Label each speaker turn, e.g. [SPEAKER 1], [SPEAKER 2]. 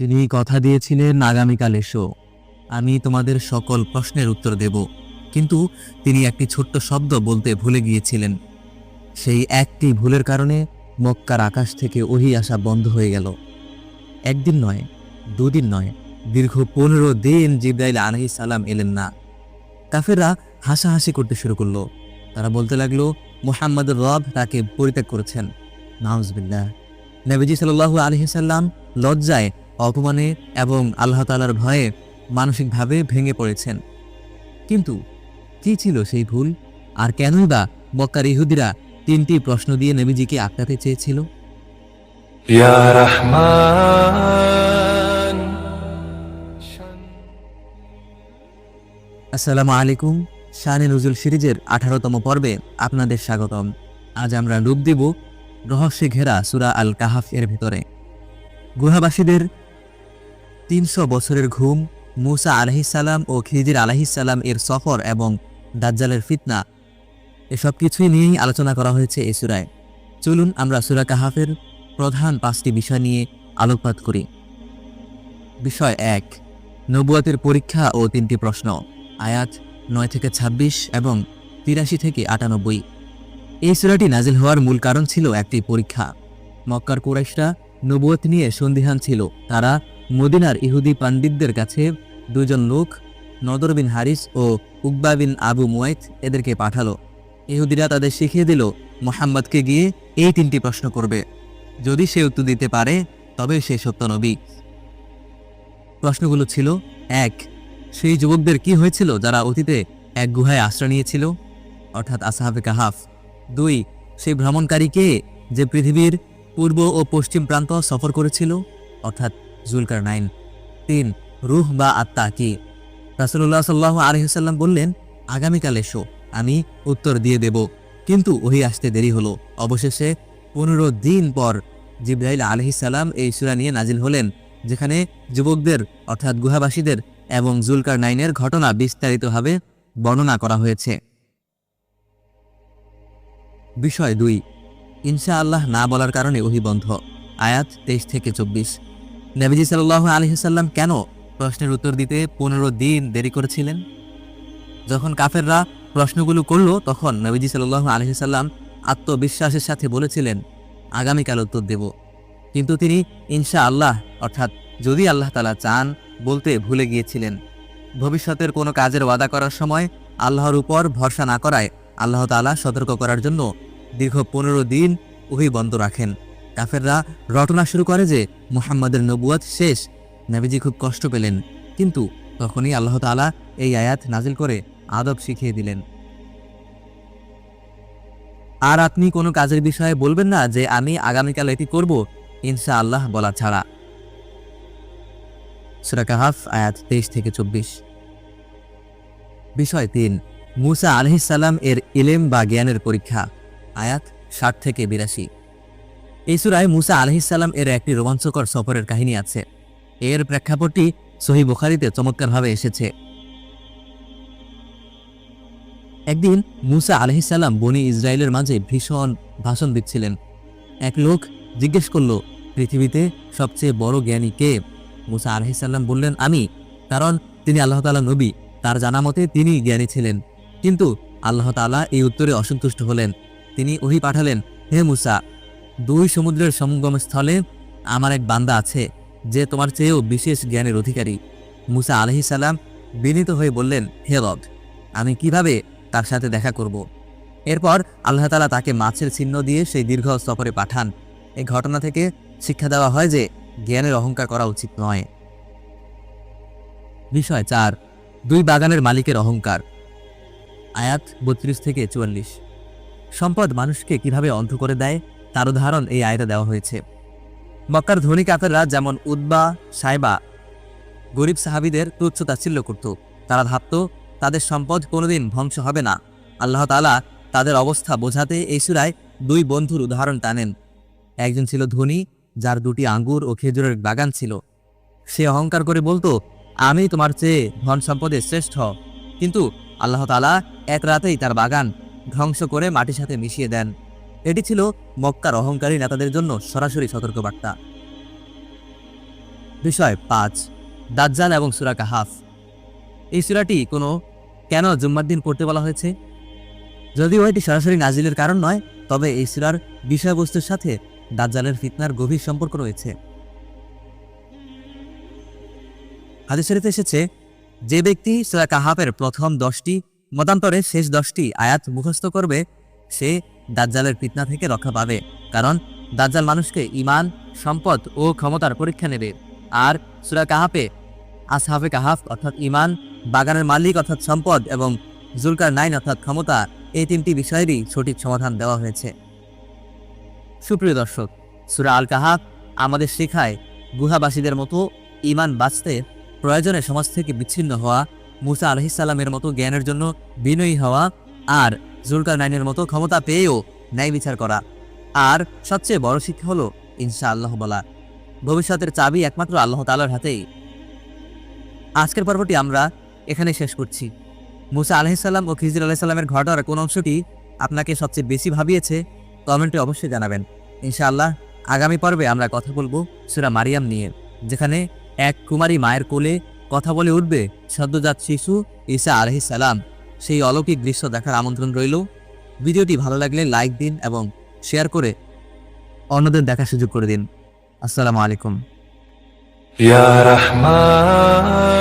[SPEAKER 1] তিনি কথা দিয়েছিলেন আগামীকাল এসো। আমি তোমাদের সকল প্রশ্নের উত্তর দেব। কিন্তু তিনি একটি ছোট্ট শব্দ বলতে ভুলে গিয়েছিলেন। সেই একটি ভুলের কারণে মক্কার আকাশ থেকে ওহি আসা বন্ধ হয়ে গেল। একদিন নয়, দুদিন নয়, দীর্ঘ পনেরো দিন জিব্রাইল আলহি সালাম এলেন না। কাফেররা হাসাহাসি করতে শুরু করল। তারা বলতে লাগল মোহাম্মদ রব তাকে পরিত্যাগ করেছেন। নাউজবিল্লাহ। নবীজি সাল্লাল্লাহু আলহি সাল্লাম লজ্জায় অপমানে এবং আল্লাহ তালার ভয়ে মানসিকভাবে ভেঙে পড়েছেন। কিন্তু কি ছিল সেই ভুল? আর কেনই বা মক্কার ইহুদিরা তিনটি প্রশ্ন দিয়ে নেমিজিকে আটকাতে চেয়েছিল? আসসালামু আলাইকুম। শাহানি নজুল সিরিজের আঠারোতম পর্বে আপনাদের স্বাগতম। আজ আমরা ডুব দেব রহস্যে ঘেরা সুরা আল কাহাফ এর ভিতরে। গুহাবাসীদের তিনশো বছরের ঘুম মুসা আলহিসাল্লাম ও খিজির আলহিসাল্লাম এর সফর এবং দাজ্জালের ফিতনা, এসব কিছুই নিয়েই আলোচনা করা হয়েছে এই সুরায়। চলুন আমরা সুরা কাহাফের প্রধান পাঁচটি বিষয় নিয়ে আলোকপাত করি। বিষয় এক, নবুয়াতের পরীক্ষা ও তিনটি প্রশ্ন, আয়াত নয় থেকে ২৬ এবং তিরাশি থেকে আটানব্বই। এই সুরাটি নাজিল হওয়ার মূল কারণ ছিল একটি পরীক্ষা। মক্কার কুরাইশরা নবুয়ত নিয়ে সন্দিহান ছিল, তারা মদিনার ইহুদি পাণ্ডিতদের কাছে দুজন লোক, নদর বিন হারিস ও উকবা বিন আবু মুয়াইত এদেরকে পাঠালো। ইহুদিরা তাদের শিখিয়ে দিল, মোহাম্মদকে গিয়ে এই তিনটি প্রশ্ন করবে। যদি সে উত্তর দিতে পারে, তবে সে সত্য নবী। প্রশ্নগুলো ছিল, এক, সেই যুবকদের কি হয়েছিল যারা অতীতে এক গুহায় আশ্রয় নিয়েছিল? অর্থাৎ আসাহাবে কাহাফ। দুই, সেই ভ্রমণকারী কে যে পৃথিবীর পূর্ব ও পশ্চিম প্রান্ত সফর করেছিল? অর্থাৎ জুলকার নাইন তিন, রুহ বা আত্মা কি রাসুল্লাহ সাল্লাহ আলহিসাল্লাম বললেন, আগামীকাল এসো, আমি উত্তর দিয়ে দেব। কিন্তু ওহি আসতে দেরি হলো। অবশেষে পনেরো দিন পর জিব্রাইল আলহিসাল্লাম এই সুরা নিয়ে নাজিল হলেন, যেখানে যুবকদের, অর্থাৎ গুহাবাসীদের এবং জুলকার নাইনের ঘটনা বিস্তারিতভাবে বর্ণনা করা হয়েছে। বিষয় দুই ইনশা আল্লাহ না বলার কারণে ওহি বন্ধ। আয়াত তেইশ থেকে চব্বিশ। নবীজি সাল্লাহ আলহিসাল্লাম কেন প্রশ্নের উত্তর দিতে পনেরো দিন দেরি করেছিলেন? যখন কাফেররা প্রশ্নগুলো করল, তখন নবীজি সাল্লাহ আলহিসাল্লাম আত্মবিশ্বাসের সাথে বলেছিলেন, আগামীকাল উত্তর দেব। কিন্তু তিনি ইনশা আল্লাহ অর্থাৎ যদি আল্লাহ তালা চান, বলতে ভুলে গিয়েছিলেন। ভবিষ্যতের কোনো কাজের ওয়াদা করার সময় আল্লাহর উপর ভরসা না করায় আল্লাহ তালা সতর্ক করার জন্য দীর্ঘ পনেরো দিন উহি বন্ধ রাখেন। কাফেররা রটনা শুরু করে যে মুহাম্মাদের নবুয়াত শেষ। নবীজি খুব কষ্ট পেলেন, কিন্তু তখনই আল্লাহ তালা এই আয়াত নাজিল করে আদব শিখিয়ে দিলেন। আর আপনি কোনো কাজের বিষয়ে বলবেন না যে আমি আগামীকাল এটি করব ইনশা আল্লাহ বলা ছাড়া। সুরা কাহাফ, আয়াত তেইশ থেকে চব্বিশ। বিষয় তিন, মুসা আলহিসাল্লাম এর ইলেম বা জ্ঞানের পরীক্ষা, আয়াত ষাট থেকে বিরাশি। এই সুরায় মুসা আলহিসাল্লাম এর একটি রোমাঞ্চকর সফরের কাহিনী আছে। এর প্রেক্ষাপটটি সহি বুখারিতে চমৎকারভাবে এসেছে। একদিন মুসা আলহিসাল্লাম বনি ইসরায়েলের মাঝে ভীষণ ভাষণ দিচ্ছিলেন। এক লোক জিজ্ঞেস করল, পৃথিবীতে সবচেয়ে বড় জ্ঞানী কে? মুসা আলহিসাল্লাম বললেন, আমি, কারণ তিনি আল্লাহ তালা নবী, তার জানা মতে তিনি জ্ঞানী ছিলেন। কিন্তু আল্লাহ তালা এই উত্তরে অসন্তুষ্ট হলেন। তিনি ওহি পাঠালেন, হে মুসা দুই সমুদ্রের সঙ্গম স্থলে আমার এক বান্দা আছে যে তোমার চেয়েও বিশেষ জ্ঞানের অধিকারী। মুসা আলহি সালাম বিনীত হয়ে বললেন, হে রব, আমি কীভাবে তার সাথে দেখা করব? এরপর আল্লাহ তালা তাকে মাছের চিহ্ন দিয়ে সেই দীর্ঘ সফরে পাঠান। এই ঘটনা থেকে শিক্ষা দেওয়া হয় যে জ্ঞানের অহংকার করা উচিত নয়। বিষয় চার, দুই বাগানের মালিকের অহংকার। আয়াত বত্রিশ থেকে চুয়াল্লিশ। সম্পদ মানুষকে কীভাবে অন্ধ করে দেয়? তার উদাহরণ এই আয়তে দেওয়া হয়েছে। মক্কার ধনী কাফেররা যেমন উদ্বা সাইবা, গরিব সাহাবিদের তুচ্ছ তাচ্ছিল্য করত। তারা ভাবত, তাদের সম্পদ কোনোদিন ধ্বংস হবে না। আল্লাহ তালা তাদের অবস্থা বোঝাতে এই সুরায় দুই বন্ধুর উদাহরণ টানেন। একজন ছিল ধনী, যার দুটি আঙ্গুর ও খেজুরের বাগান ছিল। সে অহংকার করে বলতো, আমি তোমার চেয়ে ধন সম্পদে শ্রেষ্ঠ। কিন্তু আল্লাহ তালা এক রাতেই তার বাগান ধ্বংস করে মাটির সাথে মিশিয়ে দেন। এটি ছিল মক্কার অহংকারী নেতাদের জন্য সরাসরি সতর্কবার্তা। বিষয় পাঁচ, দাজ্জাল এবং সুরা কাহাফ। এই সুরাটি কোনো কেন জুম্মার দিন পড়তে বলা হয়েছে? যদিও এটি সরাসরি নাজিলের কারণ নয়, তবে এই সুরার বিষয়বস্তুর সাথে দাজ্জালের ফিতনার গভীর সম্পর্ক রয়েছে। হাদিস শরীফে এসেছে, যে ব্যক্তি সুরা কাহাফের প্রথম দশটি, মতান্তরে শেষ দশটি আয়াত মুখস্থ করবে, সে দাজ্জালের ফিতনা থেকে রক্ষা পাবে, কারণ দাজ্জাল মানুষকে ইমান সম্পদ ও ক্ষমতার পরীক্ষা নেবে। আর সুরা কাহাফে আসহাফে কাহাফ অর্থাৎ ইমান বাগানের মালিক অর্থাৎ সম্পদ এবং জুলকার নাইন অর্থাৎ ক্ষমতা, এই তিনটি বিষয়েরই সঠিক সমাধান দেওয়া হয়েছে। সুপ্রিয় দর্শক, সুরা আল কাহাফ আমাদের শেখায় গুহাবাসীদের মতো ইমান বাঁচতে প্রয়োজনে সমাজ থেকে বিচ্ছিন্ন হওয়া, মুসা আলহিসাল্লামের মতো জ্ঞানের জন্য বিনয়ী হওয়া আর জুলকার নাইনের মতো ক্ষমতা পেয়েও ন্যায় বিচার করা। আর সবচেয়ে বড় শিক্ষা হলো ইনশা আল্লাহ বলা। ভবিষ্যতের চাবি একমাত্র আল্লাহ তালার হাতেই। আজকের পর্বটি আমরা এখানে শেষ করছি। মুসা আলহিসাল্লাম ও খিজির আলাহিসাল্লামের ঘটনার কোন অংশটি আপনাকে সবচেয়ে বেশি ভাবিয়েছে, কমেন্টে অবশ্যই জানাবেন। ইনশাআল্লাহ আগামী পর্বে আমরা কথা বলব সুরা মারিয়াম নিয়ে, যেখানে এক কুমারী মায়ের কোলে কথা বলে উঠবে সদ্যজাত শিশু ঈসা আলহি সালাম। সেই অলৌকিক দৃশ্য দেখার আমন্ত্রণ রইল। ভিডিওটি ভালো লাগলে লাইক দিন এবং শেয়ার করে অন্যদের দেখার সুযোগ করে দিন। আসসালামু আলাইকুম।
[SPEAKER 2] ইয়া রহমান।